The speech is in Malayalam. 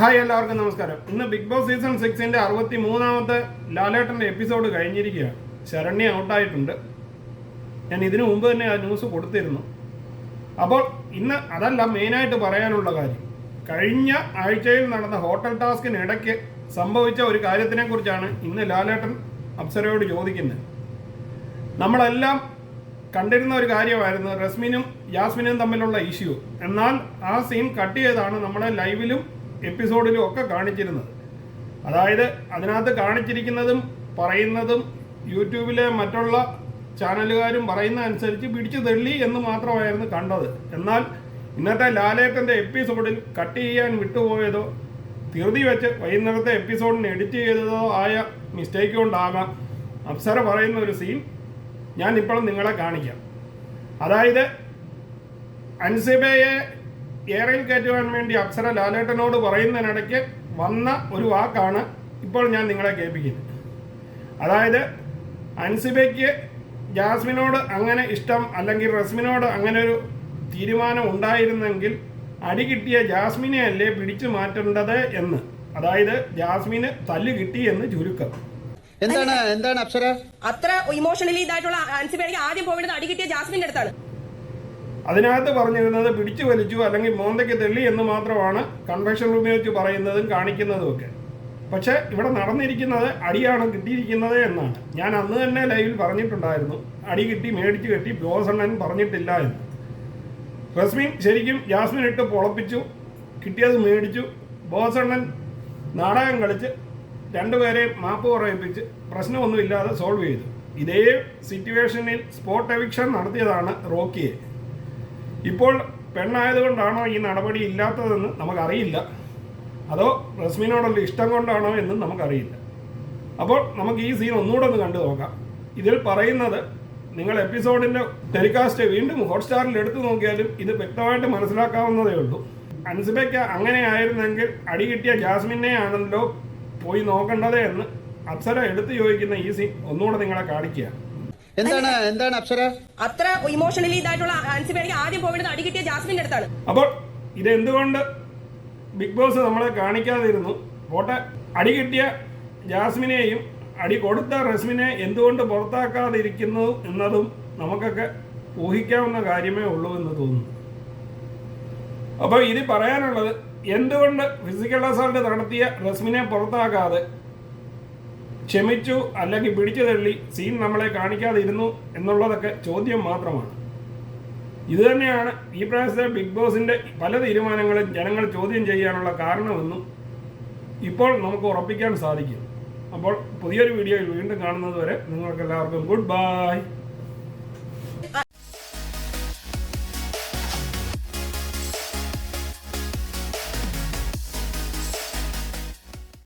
ഹായ് എല്ലാവർക്കും നമസ്കാരം. ഇന്ന് ബിഗ് ബോസ് സീസൺ സിക്സിന്റെ അറുപത്തി മൂന്നാമത്തെ ലാലേട്ടന്റെ എപ്പിസോഡ് കഴിഞ്ഞിരിക്കുകയാണ്. ശരണ്യ ഔട്ടായിട്ടുണ്ട് ഞാൻ ഇതിനു മുമ്പ് തന്നെ ആ ന്യൂസ് കൊടുത്തിരുന്നു. അപ്പോൾ ഇന്ന് അതല്ല മെയിനായിട്ട് പറയാനുള്ള കാര്യം. കഴിഞ്ഞ ആഴ്ചയിൽ നടന്ന ഹോട്ടൽ ടാസ്കിനിടയ്ക്ക് സംഭവിച്ച ഒരു കാര്യത്തിനെ കുറിച്ചാണ് ഇന്ന് ലാലേട്ടൻ അപ്സരയോട് ചോദിക്കുന്നത്. നമ്മളെല്ലാം കണ്ടിരുന്ന ഒരു കാര്യമായിരുന്നു റസ്മിനും യാസ്മിനും തമ്മിലുള്ള ഇഷ്യൂ എന്നാൽ ആ സീൻ കട്ട് ചെയ്താണ് നമ്മുടെ ലൈവിലും എപ്പിസോഡിലും ഒക്കെ കാണിച്ചിരുന്നത്. അതായത് അതിനകത്ത് കാണിച്ചിരിക്കുന്നതും പറയുന്നതും യൂട്യൂബിലെ മറ്റുള്ള ചാനലുകാരും പറയുന്ന അനുസരിച്ച് പിടിച്ചു തള്ളി എന്ന് മാത്രമായിരുന്നു കണ്ടത്. എന്നാൽ ഇന്നത്തെ ലാലേട്ടന്റെ എപ്പിസോഡിൽ കട്ട് ചെയ്യാൻ വിട്ടുപോയതോ ധൃതി വെച്ച് വൈകുന്നേരത്തെ എപ്പിസോഡിന് എഡിറ്റ് ചെയ്തതോ ആയ മിസ്റ്റേക്ക് കൊണ്ടാകാം. അപ്സര പറയുന്ന ഒരു സീൻ ഞാൻ ഇപ്പോൾ നിങ്ങളെ കാണിക്കാം. അതായത് അൻസിബയെ ഏറയിൽ കയറ്റുവാൻ വേണ്ടി അപ്സര ലാലേട്ടനോട് പറയുന്നതിനിടയ്ക്ക് വന്ന ഒരു വാക്കാണ് ഇപ്പോൾ ഞാൻ നിങ്ങളെ കേൾപ്പിക്കുന്നത്. അതായത് അൻസിബയ്ക്ക് ജാസ്മിനോട് അങ്ങനെ ഇഷ്ടം അല്ലെങ്കിൽ റസ്മിനോട് അങ്ങനെ ഒരു തീരുമാനം ഉണ്ടായിരുന്നെങ്കിൽ അടി കിട്ടിയ ജാസ്മിനെ അല്ലേ പിടിച്ചു മാറ്റേണ്ടത് എന്ന്. അതായത് ജാസ്മിന് തല്ല് കിട്ടി എന്ന് ചുരുക്കം. എന്താണ് എന്താണ് അപ്സര? അത്ര ഇമോഷണലി ഇതായിട്ടുള്ള ആൻസിബിയാണെങ്കിൽ ആദ്യം പോവേണ്ടത് അടി കിട്ടിയ ജാസ്മിന്റെ അടുത്താണ്. അതിനകത്ത് പറഞ്ഞിരുന്നത് പിടിച്ചു വലിച്ചു അല്ലെങ്കിൽ മോന്തയ്ക്ക് തെള്ളി എന്ന് മാത്രമാണ് കൺവെൻഷൻ റൂമിൽ വെച്ച് പറയുന്നതും കാണിക്കുന്നതും ഒക്കെ പക്ഷെ ഇവിടെ നടന്നിരിക്കുന്നത് അടിയാണ് കിട്ടിയിരിക്കുന്നത് എന്നാണ്. ഞാൻ അന്ന് തന്നെ ലൈവിൽ പറഞ്ഞിട്ടുണ്ടായിരുന്നു. അടി കിട്ടി മേടിച്ച് കെട്ടി ബ്ലോസണ്ണൻ പറഞ്ഞിട്ടില്ല എന്ന്. റസ്മിൻ ശരിക്കും ജാസ്മിൻ ഇട്ട് പൊളപ്പിച്ചു കിട്ടിയത് മേടിച്ചു. ബോസണ്ണൻ നാടകം കളിച്ച് രണ്ടുപേരെയും മാപ്പ് പറയിപ്പിച്ച് പ്രശ്നമൊന്നുമില്ലാതെ സോൾവ് ചെയ്തു. ഇതേ സിറ്റുവേഷനിൽ സ്പോട്ട് എവിക്ഷൻ നടത്തിയതാണ് റോക്കിയെ. ഇപ്പോൾ പെണ്ണായതുകൊണ്ടാണോ ഈ നടപടി ഇല്ലാത്തതെന്ന് നമുക്കറിയില്ല. അതോ റസ്മിനോടുള്ള ഇഷ്ടം കൊണ്ടാണോ എന്നും നമുക്കറിയില്ല. അപ്പോൾ നമുക്ക് ഈ സീൻ ഒന്നുകൂടെ ഒന്ന് കണ്ടു നോക്കാം. ഇതിൽ പറയുന്നത് നിങ്ങൾ എപ്പിസോഡിന്റെ ടെലികാസ്റ്റ് വീണ്ടും ഹോട്ട്സ്റ്റാറിൽ എടുത്തു നോക്കിയാലും ഇത് വ്യക്തമായിട്ട് മനസ്സിലാക്കാവുന്നതേ ഉള്ളൂ. അൻസിബയ്ക്ക് അങ്ങനെ ആയിരുന്നെങ്കിൽ അടി കിട്ടിയ ജാസ്മിനെ ആണല്ലോ പോയി നോക്കേണ്ടത് എന്ന് അപ്സര എടുത്തു ചോദിക്കുന്ന ഈ സീൻ ഒന്നുകൂടെ നിങ്ങളെ കാണിക്കുക. എന്താണ് എന്താണ് അപ്സര? അത്ര ഇമോഷണലി ഇതായിട്ടുള്ള ആൻസിബിയാണെങ്കിൽ ആദ്യം പോവേണ്ടത് അടി കിട്ടിയ ജാസ്മിന്റെ അടുത്താണ്. അപ്പോൾ ഇതെന്തുകൊണ്ട് ബിഗ് ബോസ് നമ്മളെ കാണിക്കാതിരുന്നു? പോട്ടെ അടി കിട്ടിയ ജാസ്മിനെയും അടി കൊടുത്ത റസ്മിനെ എന്തുകൊണ്ട് പുറത്താക്കാതിരിക്കുന്നു എന്നതും നമുക്കൊക്കെ ഊഹിക്കാവുന്ന കാര്യമേ ഉള്ളൂ എന്ന് തോന്നുന്നു. അപ്പോൾ ഇത് പറയാനുള്ളത് എന്തുകൊണ്ട് ഫിസിക്കൽ അസോൾട്ട് നടത്തിയ റസ്മിനെ പുറത്താക്കാതെ ക്ഷമിച്ചു അല്ലെങ്കിൽ പിടിച്ചു തള്ളി സീൻ നമ്മളെ കാണിക്കാതെ ഇരുന്നു എന്നുള്ളതൊക്കെ ചോദ്യം മാത്രമാണ്. ഇത് തന്നെയാണ് ഈ പ്രാവശ്യത്തെ ബിഗ് ബോസിന്റെ പല തീരുമാനങ്ങളും ജനങ്ങൾ ചോദ്യം ചെയ്യാനുള്ള കാരണമെന്നും ഇപ്പോൾ നമുക്ക് ഉറപ്പിക്കാൻ സാധിക്കും. അപ്പോൾ പുതിയൊരു വീഡിയോയിൽ വീണ്ടും കാണുന്നത് വരെ നിങ്ങൾക്ക് എല്ലാവർക്കും ഗുഡ് ബൈ